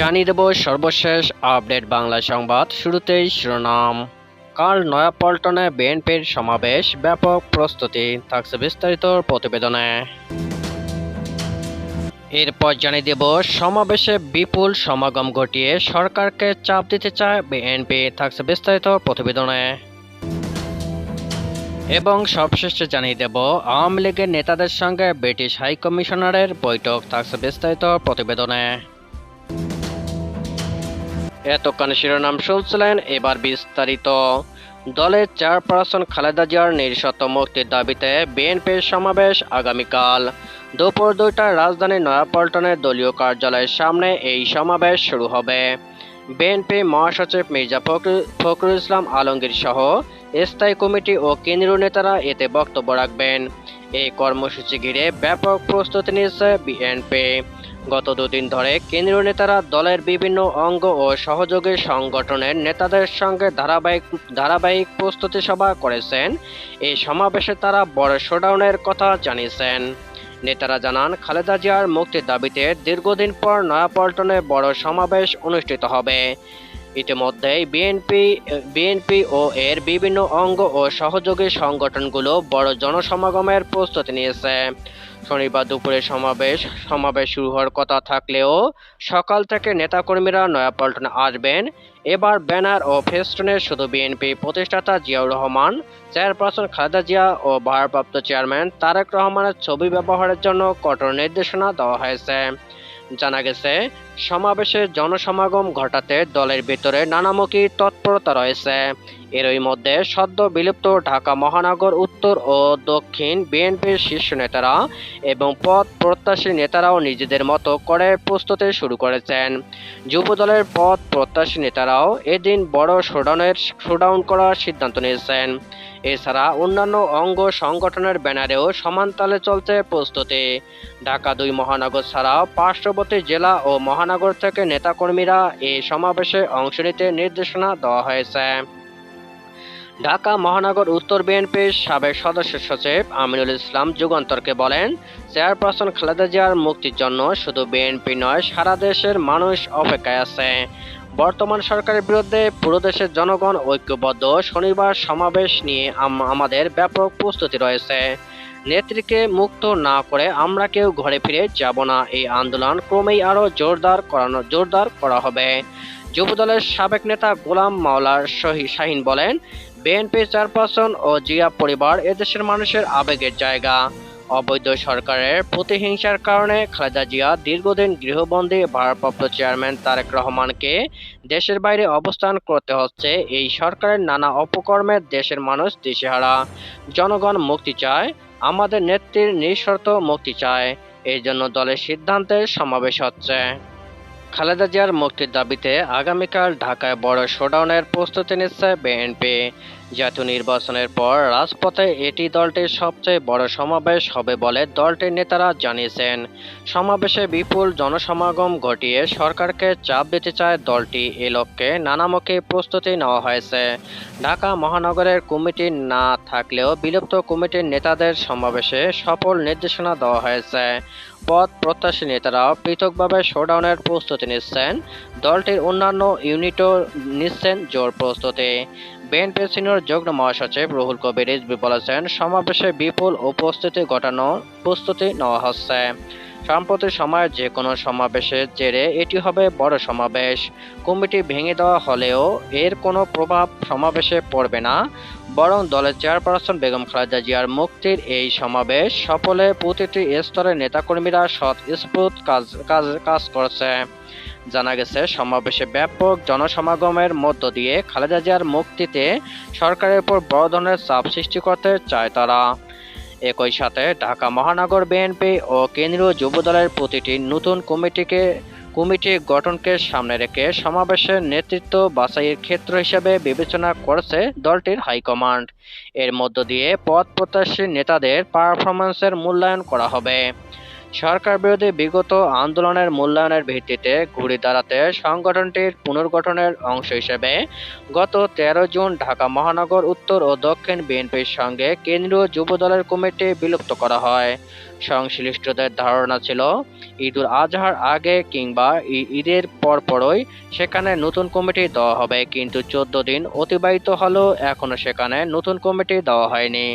জানিয়ে দেব সর্বশেষ আপডেট বাংলা সংবাদ। শুরুতেই শিরোনাম। কাল নয়াপল্টনে বিএনপির সমাবেশ, ব্যাপক প্রস্তুতি, থাকছে বিস্তারিত প্রতিবেদনে। এরপর জানিয়ে দেব, সমাবেশে বিপুল সমাগম ঘটিয়ে সরকারকে চাপ দিতে চায় বিএনপি, থাকছে বিস্তারিত প্রতিবেদনে। এবং সবশেষে জানিয়ে দেব, আওয়ামী লীগের নেতাদের সঙ্গে ব্রিটিশ হাইকমিশনারের বৈঠক, থাকছে বিস্তারিত প্রতিবেদনে। এতক্ষণ শিরোনাম শুনছিলেন এবার বিস্তারিত। দলের চেয়ারপারসন খালেদা জিয়ার নির্শত মুক্তির দাবিতে বিএনপির সমাবেশ আগামীকাল। দুপুর দুইটায় রাজধানীর নয়াপল্টনের দলীয় কার্যালয়ের সামনে এই সমাবেশ শুরু হবে। বিএনপি মহাসচিব মির্জা ফখরুল ইসলাম আলমগীর সহ স্থায়ী কমিটি ও কেন্দ্রীয় নেতারা এতে বক্তব্য রাখবেন। এই কর্মসূচি ঘিরে ব্যাপক প্রস্তুতি নিয়েছে বিএনপি। গত দুদিন ধরে কেন্দ্রীয় নেতারা দলের বিভিন্ন অঙ্গ ও সহযোগী সংগঠনের নেতাদের সঙ্গে ধারাবাহিক ধারাবাহিক প্রস্তুতি সভা করেছেন। এই সমাবেশে তারা বড় শোডাউনের কথা জানিয়েছেন। নেতারা জানান, খালেদা জিয়ার মুক্তির দাবিতে দীর্ঘদিন পর নয়াপল্টনে বড় সমাবেশ অনুষ্ঠিত হবে। ইতিমধ্যেই বিএনপি বিএনপি ও এর বিভিন্ন অঙ্গ ও সহযোগী সংগঠনগুলো বড় জনসমাগমের প্রস্তুতি নিয়েছে। শনিবার দুপুরে সমাবেশ সমাবেশ শুরু হওয়ার কথা থাকলেও সকাল থেকে নেতাকর্মীরা নয়াপল্টনে আসবেন। এবার ব্যানার ও ফেস্টুনে শুধু বিএনপি প্রতিষ্ঠাতা জিয়াউর রহমান, চেয়ারপারসন খালেদা জিয়া ও ভারপ্রাপ্ত চেয়ারম্যান তারেক রহমানের ছবি ব্যবহারের জন্য কঠোর নির্দেশনা দেওয়া হয়েছে। জানা গেছে সমাবেশে জনসমাগম ঘটাতে দলের ভিতরে নানামুখী তৎপরতা রয়েছে। এরই মধ্যে সদ্য বিলুপ্ত ঢাকা মহানগর উত্তর ও দক্ষিণ বিএনপির শীর্ষ নেতারা এবং পদ প্রত্যাশী নেতারাও নিজেদের মতো করে প্রস্তুতি শুরু করেছেন। যুব দলের পদ প্রত্যাশী নেতারাও এদিন বড় শোডাউনের শোডাউন করার সিদ্ধান্ত নিয়েছেন। এছাড়া অন্যান্য অঙ্গ সংগঠনের ব্যানারেও সমানতালে চলছে প্রস্তুতি। ঢাকা দুই মহানগর ছাড়াও পার্শ্ববর্তী জেলা ও মহানগর থেকে নেতাকর্মীরা এই সমাবেশে অংশ নিতে নির্দেশনা দেওয়া হয়েছে। ঢাকা মহানগর উত্তর বিএনপির সাবেক সদস্য সচিব আমিনুল ইসলাম যুগান্তরকে বলেন, চেয়ারপারসন খালেদা জিয়ার মুক্তির জন্য শুধু বিএনপি নয়, সারা দেশের মানুষ অপেক্ষায় আছে। বর্তমান সরকারের বিরুদ্ধে পুরো দেশের জনগণ ঐক্যবদ্ধ। শনিবার সমাবেশ নিয়ে আমাদের ব্যাপক প্রস্তুতি রয়েছে। নেত্রীকে মুক্ত না করে আমরা কেউ ঘরে ফিরে যাব না। এই আন্দোলন ক্রমেই আরও জোরদার করানো, জোরদার করা হবে। যুবদলের সাবেক নেতা গোলাম মাওলার শহী শাহিন বলেন, বিএনপি চেয়ারপারসন ও জিয়া পরিবার এদেশের মানুষের আবেগের জায়গা। অবৈধ সরকারের প্রতিহিংসার কারণে খালেদা জিয়া দীর্ঘদিন গৃহবন্দী ভারপ্রাপ্ত চেয়ারম্যান তারেক রহমানকে দেশের বাইরে অবস্থান করতে হচ্ছে। এই সরকারের নানা অপকর্মের দেশের মানুষ দিশেহারা। জনগণ মুক্তি চায় আমাদের নেত্রীর নিঃশর্ত মুক্তি চায়। এই জন্য দলের সিদ্ধান্তে সমাবেশ হচ্ছে। খালেদা জিয়ার মুক্তির দাবিতে আগামীকাল ঢাকায় বড় শোডাউনের প্রস্তুতি নিচ্ছে বিএনপি। জাতীয় নির্বাচনের পর রাজপথে এটি দলটির সবচেয়ে বড় সমাবেশ হবে বলে দলটির নেতারা জানিয়েছেন। সমাবেশে বিপুল জনসমাগম ঘটিয়ে সরকারকে চাপ দিতে চায় দলটি। এ লক্ষ্যে নানামুখী প্রস্তুতি নেওয়া হয়েছে। ঢাকা মহানগরের কমিটি না থাকলেও বিলুপ্ত কমিটির নেতাদের সমাবেশে সফল নির্দেশনা দেওয়া হয়েছে। পদ প্রত্যাশী নেতারা পৃথকভাবে শোডাউনের প্রস্তুতি নিচ্ছেন। দলটির অন্যান্য ইউনিটও নিচ্ছেন জোর প্রস্তুতি। বিএনপি সিনিয়র যুগ্ম মহাসচিব রুহুল কবির রিজভী বলেছেন, সমাবেশে বিপুল উপস্থিতি ঘটানো প্রস্তুতি নেওয়া হচ্ছে। সাম্প্রতি সময়ে যে কোনো সমাবেশের জেরে এটি হবে বড় সমাবেশ। কমিটি ভেঙে দেওয়া হলেও এর কোনো প্রভাব সমাবেশে পড়বে না। বরং দলের চেয়ারপারসন বেগম খালেদা জিয়ার মুক্তির এই সমাবেশ সফলে প্রতিটি স্তরের নেতাকর্মীরা সৎ, স্ফূর্ত কাজ কাজ কাজ করছে। জানা গেছে, সমাবেশে ব্যাপক জনসমাগমের মধ্য দিয়ে খালেদা জিয়ার মুক্তিতে সরকারের উপর বড় ধরনের চাপ সৃষ্টি করতে চায় তারা। একই সাথে ঢাকা মহানগর বিএনপি ও কেন্দ্রীয় যুবদলের প্রতিটি নতুন কমিটিকে, কমিটি গঠনকে সামনে রেখে সমাবেশের নেতৃত্ব বাছাইয়ের ক্ষেত্র হিসেবে বিবেচনা করেছে দলটির হাইকমান্ড। এর মধ্য দিয়ে পদ প্রত্যাশী নেতাদের পারফরমেন্সের মূল্যায়ন করা হবে। সরকার বিরোধী বিগত আন্দোলনের মূল্যায়নের ভিত্তিতে ঘুরে দাঁড়াতে সংগঠনটির পুনর্গঠনের অংশ হিসেবে গত তেরো জুন ঢাকা মহানগর উত্তর ও দক্ষিণ বিএনপির সঙ্গে কেন্দ্রীয় যুবদলের কমিটি বিলুপ্ত করা হয়। সংশ্লিষ্টদের ধারণা ছিল, ঈদুল আজহার আগে কিংবা ঈদের পরপরই সেখানে নতুন কমিটি দেওয়া হবে, কিন্তু চোদ্দ দিন অতিবাহিত হলেও এখনও সেখানে নতুন কমিটি দেওয়া হয়নি।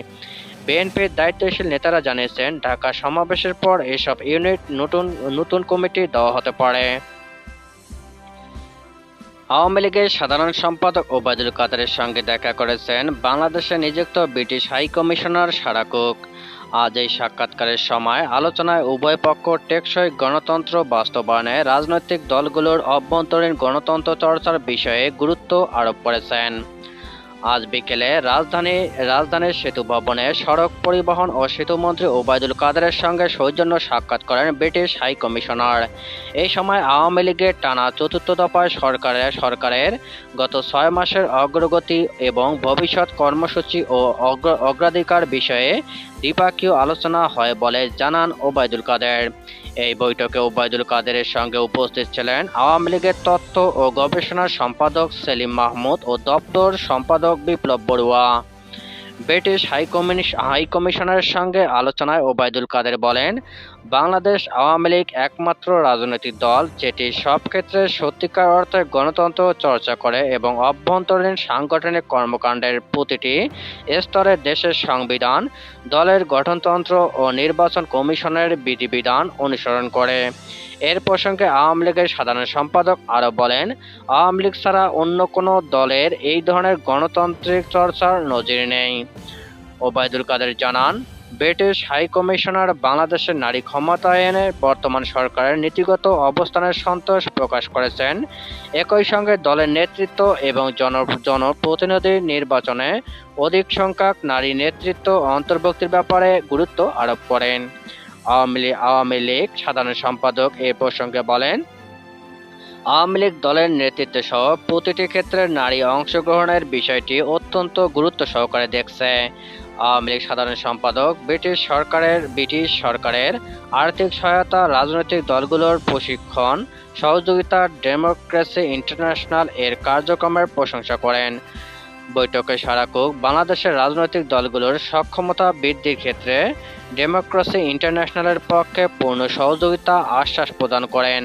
বিএনপির দায়িত্বশীল নেতারা জানিয়েছেন, ঢাকা সমাবেশের পর এসব ইউনিট নতুন নতুন কমিটি দেওয়া হতে পারে। আওয়ামী লীগের সাধারণ সম্পাদক ওবায়দুল কাদেরের সঙ্গে দেখা করেছেন বাংলাদেশে নিযুক্ত British high commissioner Sarah Cooke. আজ এই সাক্ষাৎকারের সময় আলোচনায় উভয় পক্ষ টেকসই গণতন্ত্র বাস্তবায়নে রাজনৈতিক দলগুলোর অভ্যন্তরীণ গণতন্ত্র চর্চার বিষয়ে গুরুত্ব আরোপ করেছেন। আজ বিকেলে রাজধানী, রাজধানীর সেতু ভবনে সড়ক পরিবহন ও সেতুমন্ত্রী ওবায়দুল কাদেরের সঙ্গে সৌজন্য সাক্ষাৎ করেন ব্রিটিশ হাই কমিশনার। এই সময় আওয়ামী লীগের টানা চতুর্থ দফায় সরকারের সরকারের গত ছয় মাসের অগ্রগতি এবং ভবিষ্যৎ কর্মসূচি ও অগ্র- অগ্রাধিকার বিষয়ে দ্বিপাক্ষীয় আলোচনা হয় বলে জানান ওবায়দুল কাদের। এই বৈঠকে ওবায়দুল কাদেরের সঙ্গে উপস্থিত ছিলেন আওয়ামী লীগের তথ্য ও গবেষণা সম্পাদক সেলিম মাহমুদ ও দপ্তর সম্পাদক বিপ্লব বড়ুয়া। ব্রিটিশ হাই কমিশ- হাই কমিশনারের সঙ্গে আলোচনায় ওবায়দুল কাদের বলেন, বাংলাদেশ আওয়ামী লীগ একমাত্র রাজনৈতিক দল যেটি সব ক্ষেত্রে সত্যিকার অর্থে গণতন্ত্র চর্চা করে এবং অভ্যন্তরীণ সাংগঠনিক কর্মকাণ্ডের প্রতিটি স্তরে দেশের সংবিধান, দলের গঠনতন্ত্র ও নির্বাচন কমিশনের বিধিবিধান অনুসরণ করে। এর প্রসঙ্গে আওয়ামী লীগের সাধারণ সম্পাদক আরও বলেন, আওয়ামী লীগ ছাড়া অন্য কোনো দলের এই ধরনের গণতান্ত্রিক চর্চার নজির নেই। ওবায়দুল কাদের জানান, ব্রিটিশ হাই কমিশনার বাংলাদেশের নারী ক্ষমতায়নের বর্তমান সরকারের নীতিগত অবস্থানের সন্তোষ প্রকাশ করেছেন। একই সঙ্গে দলের নেতৃত্ব এবং জন, জনপ্রতিনিধি নির্বাচনে অধিক সংখ্যক নারী নেতৃত্ব অন্তর্ভুক্তির ব্যাপারে গুরুত্ব আরোপ করেন। আওয়ামী লীগ আওয়ামী লীগ সাধারণ সম্পাদক এ প্রসঙ্গে বলেন আওয়ামী লীগ দলের নেতৃত্ব সহ প্রতিটি ক্ষেত্রে নারী অংশগ্রহণের বিষয়টি অত্যন্ত গুরুত্ব সহকারে দেখছে। আওয়ামী লীগ সাধারণ সম্পাদক ব্রিটিশ সরকারের ব্রিটিশ সরকারের আর্থিক সহায়তা, রাজনৈতিক দলগুলোর প্রশিক্ষণ, সহযোগিতা, ডেমোক্রেসি ইন্টারন্যাশনাল এর কার্যক্রমের প্রশংসা করেন। বৈঠকে সারাকুক বাংলাদেশের রাজনৈতিক দলগুলোর সক্ষমতা বৃদ্ধির ক্ষেত্রে ডেমোক্রেসি ইন্টারন্যাশনালের পক্ষে পূর্ণ সহযোগিতা আশ্বাস প্রদান করেন।